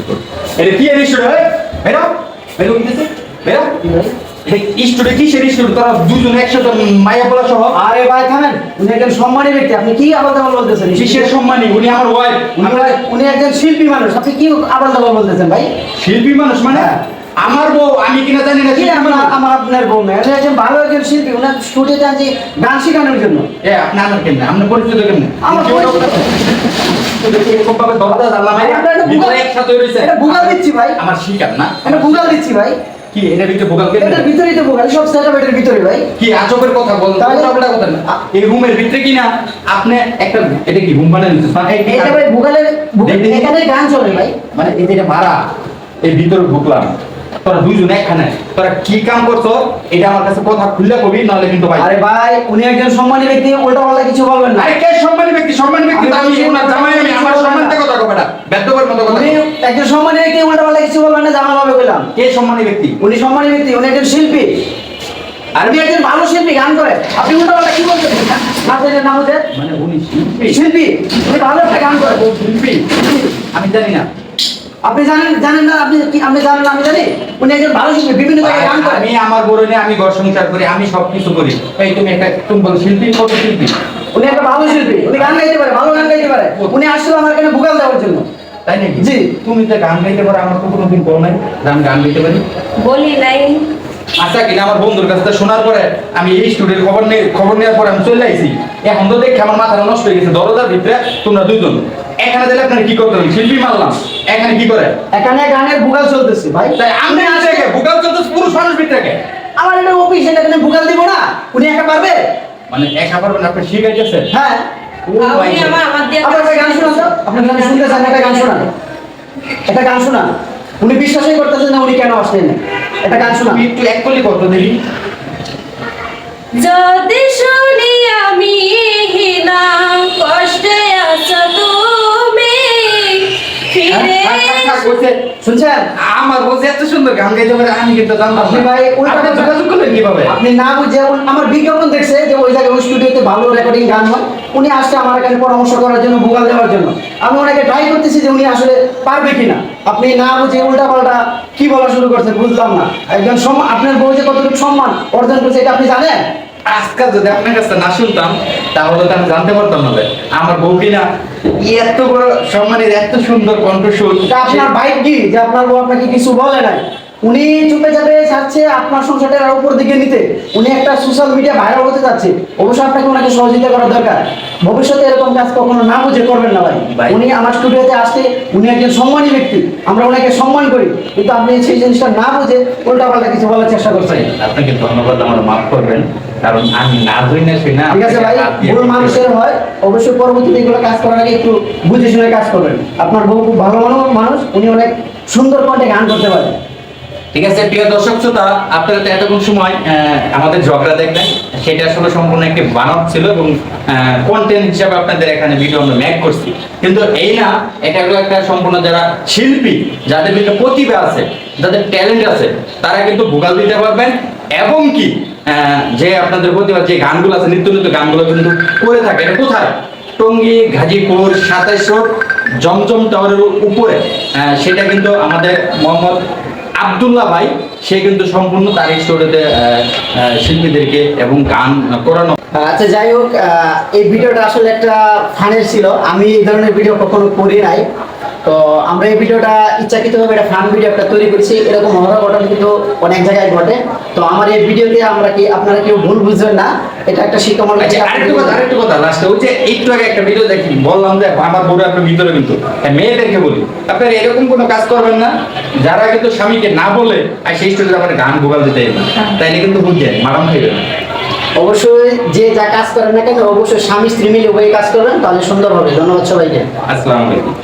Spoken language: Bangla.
চেক করো। এটা কি এর স্টুডিও বেরো। বেরো উঠতেছে বেরো। এটা স্টুডিও কি সের স্টুডিও তোরা দুজন একসাথে মায়া বলা সহ। আরে ভাই থামেন। উনি একজন সম্মানী ব্যক্তি। আপনি কি আবার দাবার বলতেছেন? কিসের সম্মানী উনি আমার ওয়াইফ উনি ভাই- উনি একজন শিল্পী মানুষ। আপনি কি আবার দাবার বলতেছেন ভাই? শিল্পী মানুষ মানে? হ্যাঁ। আমার বউ আমি কিনা জানি না কি আমার আমার আপনার বউ মেয়ে উনি একজন ভালো একজন শিল্পী। উনার স্টুডিওতে আনছি গান শেখানোর জন্য। এ আপনি আমার কেমনে? আপনি পরিচিত কেমনে? আমার পরিচিত- এরকম ভাবে এটা ভিতরে একসাথে রয়েছে এটা বুগাল দিচ্ছি ভাই। আমার শিকার না এটা বুগাল দিচ্ছি ভাই। কি এটা ভিতরে বুগাল কেন এটা ভিতরেই তো বুগাল সব সেটআপ এটার ভিতরে ভাই। কি আজবের কথা বল তাহলে- সবটা কথা না এই রুমের ভিতরে কি না আপনি একটা এটা কি রুম বানায় নিছেন মানে এটা ভাই বুগালের এখানে গান চলে ভাই। মানে এটা ভাড়া এই ভিতরে ঢুকলাম। তোরা দুইজন একখানে। তোরা কি কাম করছ? এটা আমার কাছে কথা খুললে কবি নাহলে কিন্তু ভাই আরে ভাই উনি একজন সম্মানী ব্যক্তি উল্টা পাল্টা কিছু বলবেন না। আরে কে সম্মানী ব্যক্তি? সম্মানী ব্যক্তি আমি ওনার জামাই আমি আমার সম্মান থেকে কথা কবে না? ব্যর্থকর মতো কথা উনি একজন সম্মানী ব্যক্তি উল্টা পাল্টা কিছু বলবেন না জামা ভাবে বললাম। কে সম্মানী ব্যক্তি? উনি সম্মানী ব্যক্তি উনি একজন শিল্পী। আর উনি একজন ভালো শিল্পী গান করে। আপনি উল্টা পাল্টা কি বলছেন? নাম হচ্ছে মানে উনি শিল্পী। শিল্পী? উনি ভালো একটা গান করে। শিল্পী? আমি জানি না। আপনি জানেন জানেন না আপনি আপনি জানেন আমি জানি। উনি একজন ভালো শিল্পী বিভিন্ন জায়গায় গান করে আমি আমার বড় নিয়ে আমি ঘর সংসার করি আমি সব কিছু করি। এই তুমি একটা তুমি বলো শিল্পী কত শিল্পী উনি একটা ভালো শিল্পী উনি গান গাইতে পারে ভালো গান গাইতে পারে। উনি আসলে আমার এখানে ভুগাল দেওয়ার জন্য। তাই নাকি? জি। তুমি তো গান গাইতে পারো আমার তো কোনোদিন বল নাই। আমি গান গাইতে পারি? বলি নাই। আচ্ছা কিনা আমার বন্ধুর কাছ থেকে শোনার পরে আমি এই স্টুডিওর খবর নিয়ে খবর নেওয়ার পরে আমি চলে আইছি। এখন তো দেখে আমার মাথাটা নষ্ট হয়ে গেছে দরজার ভিতরে তোমরা দুইজন। এখানে দিলে আপনার কি করতে হবে শিল্পী মারলাম। এখানে কি করে? এখানে গানের ভুগাল চলতেছে ভাই। তাই আমি আছে ভূগোল চলতে পুরুষ মানুষ ভিতরে আমার এটা অফিস এটা এখানে ভুগাল দিব না উনি একা পারবে? মানে একা পারবেন আপনি শিখাইতেছে হ্যাঁ। আপনি আমার আমার দিয়ে আপনার গান শোনান তো আপনার গান শুনতে চান একটা গান শোনান। একটা গান শোনান। উনি বিশ্বাসই করতেছেন না উনি কেন আসলেন। একটা গান শোনান। একটু এক করলে দেখি। যদি শুনি আমি হিনা কষ্টে আছো তুমি শুনছেন? আমার বলছে এত সুন্দর গান গাইতে পারে আমি কিন্তু জানতাম আপনি না। ভাই কথা- যোগাযোগ করলেন কীভাবে? আপনি না বুঝে আমার বিজ্ঞাপন দেখছে যে ওই জায়গায় ওই স্টুডিওতে ভালো রেকর্ডিং গান হয়। উনি আসছে আমার এখানে পরামর্শ করার জন্য ভুগাল দেওয়ার জন্য। আমি ওনাকে ট্রাই করতেছি যে উনি আসলে পারবে কিনা। আপনি না বুঝে উল্টা পাল্টা কি বলা শুরু করছেন বুঝলাম না। একজন সম্মান আপনার বউ যে কতটুকু সম্মান অর্জন করছে এটা আপনি জানেন? আজকাল যদি আপনার কাছে না শুনতাম, তাহলে তো আমি জানতে পারতাম না আমার বউ কিনা এত বড় সম্মানের, এত সুন্দর কণ্ঠস্বর। আপনার ভাই কি? যে আপনার বউ আপনাকে কিছু বলে নাই? উনি চুপে চাপে চাচ্ছে আপনার সংসারটা আর উপর দিকে নিতে। উনি একটা সোশ্যাল মিডিয়া ভাইরাল হতে যাচ্ছে। অবশ্যই আপনাকে ওনাকে সহযোগিতা করা দরকার। ভবিষ্যতে এরকম কাজ কখনো না বুঝে করবেন না ভাই। উনি আমার স্টুডিওতে আসতে উনি একজন সম্মানী ব্যক্তি। আমরা ওনাকে সম্মান করি। কিন্তু আপনি সেই জিনিসটা না বুঝে উল্টা পাল্টা কিছু বলার চেষ্টা করছেন। আপনাকে ধন্যবাদ আমার মাফ করবেন। কারণ আমি না ধরি না শুই না ঠিক আছে ভাই ভুল মানুষের হয়। অবশ্যই পরবর্তীতে এগুলো কাজ করার আগে একটু বুঝে শুনে কাজ করবেন। আপনার বউ খুব ভালো মানুষ মানুষ উনি অনেক সুন্দর কণ্ঠে গান করতে পারেন ঠিক আছে, প্রিয় দর্শক শ্রোতা, আপনারা তো এতক্ষণ সময় আমাদের ঝগড়া দেখলেন। সেটা আসলে সম্পূর্ণ একটি বানর ছিল এবং কন্টেন্ট হিসাবে আপনাদের এখানে ভিডিও আমরা ম্যাক করছি। কিন্তু এই না, এটা হলো একটা সম্পূর্ণ যারা শিল্পী, যাদের ভিতরে প্রতিভা আছে, যাদের ট্যালেন্ট আছে, তারা কিন্তু ভোগাল দিতে পারবেন। এবং কি যে আপনাদের প্রতিভা যে গানগুলো আছে, নিত্য নিত্য গানগুলো কিন্তু করে থাকে, এটা কোথায়? টঙ্গী, গাজীপুর, সাতাইশ জমজম টাওয়ারের উপরে। সেটা কিন্তু আমাদের মোহাম্মদ আব্দুল্লাহ ভাই সে কিন্তু সম্পূর্ণ তার স্টোরিতে শিল্পীদেরকে এবং গান করানো। আচ্ছা যাই হোক এই ভিডিওটা আসলে একটা ফানের ছিল। আমি এই ধরনের ভিডিও কখনো করি নাই। তো আমরা এই ভিডিওটা ইচ্ছাকৃতভাবে একটা ফান ভিডিও একটা তৈরি করেছি। এরকম হওয়ার ঘটনা কিন্তু অনেক জায়গায় ঘটে। তো আমার এই ভিডিওতে আমরা কি আপনারা কেউ ভুল বুঝবেন না? এটা একটা শিক্ষামূলক আচ্ছা আরেকটু কথা আরেকটু কথা লাস্টে ওই যে একটু আগে একটা ভিডিও দেখি বললাম যে আমার বড় আপনার ভিতরে কিন্তু। হ্যাঁ, মেয়েদেরকে বলি। আপনারা এরকম কোনো কাজ করবেন না? যারা কিন্তু স্বামীকে না বলে আর সেই স্টোরিতে আমার গান ভোগাল দিতে তাইলে কিন্তু বুঝছেন মারাম খাইবে না। অবশ্যই যে যা কাজ করেন না কেন অবশ্যই স্বামী স্ত্রী মিলে উভয় কাজ করবেন তাহলে সুন্দর হবে। ধন্যবাদ সবাইকে। আসসালামু আলাইকুম।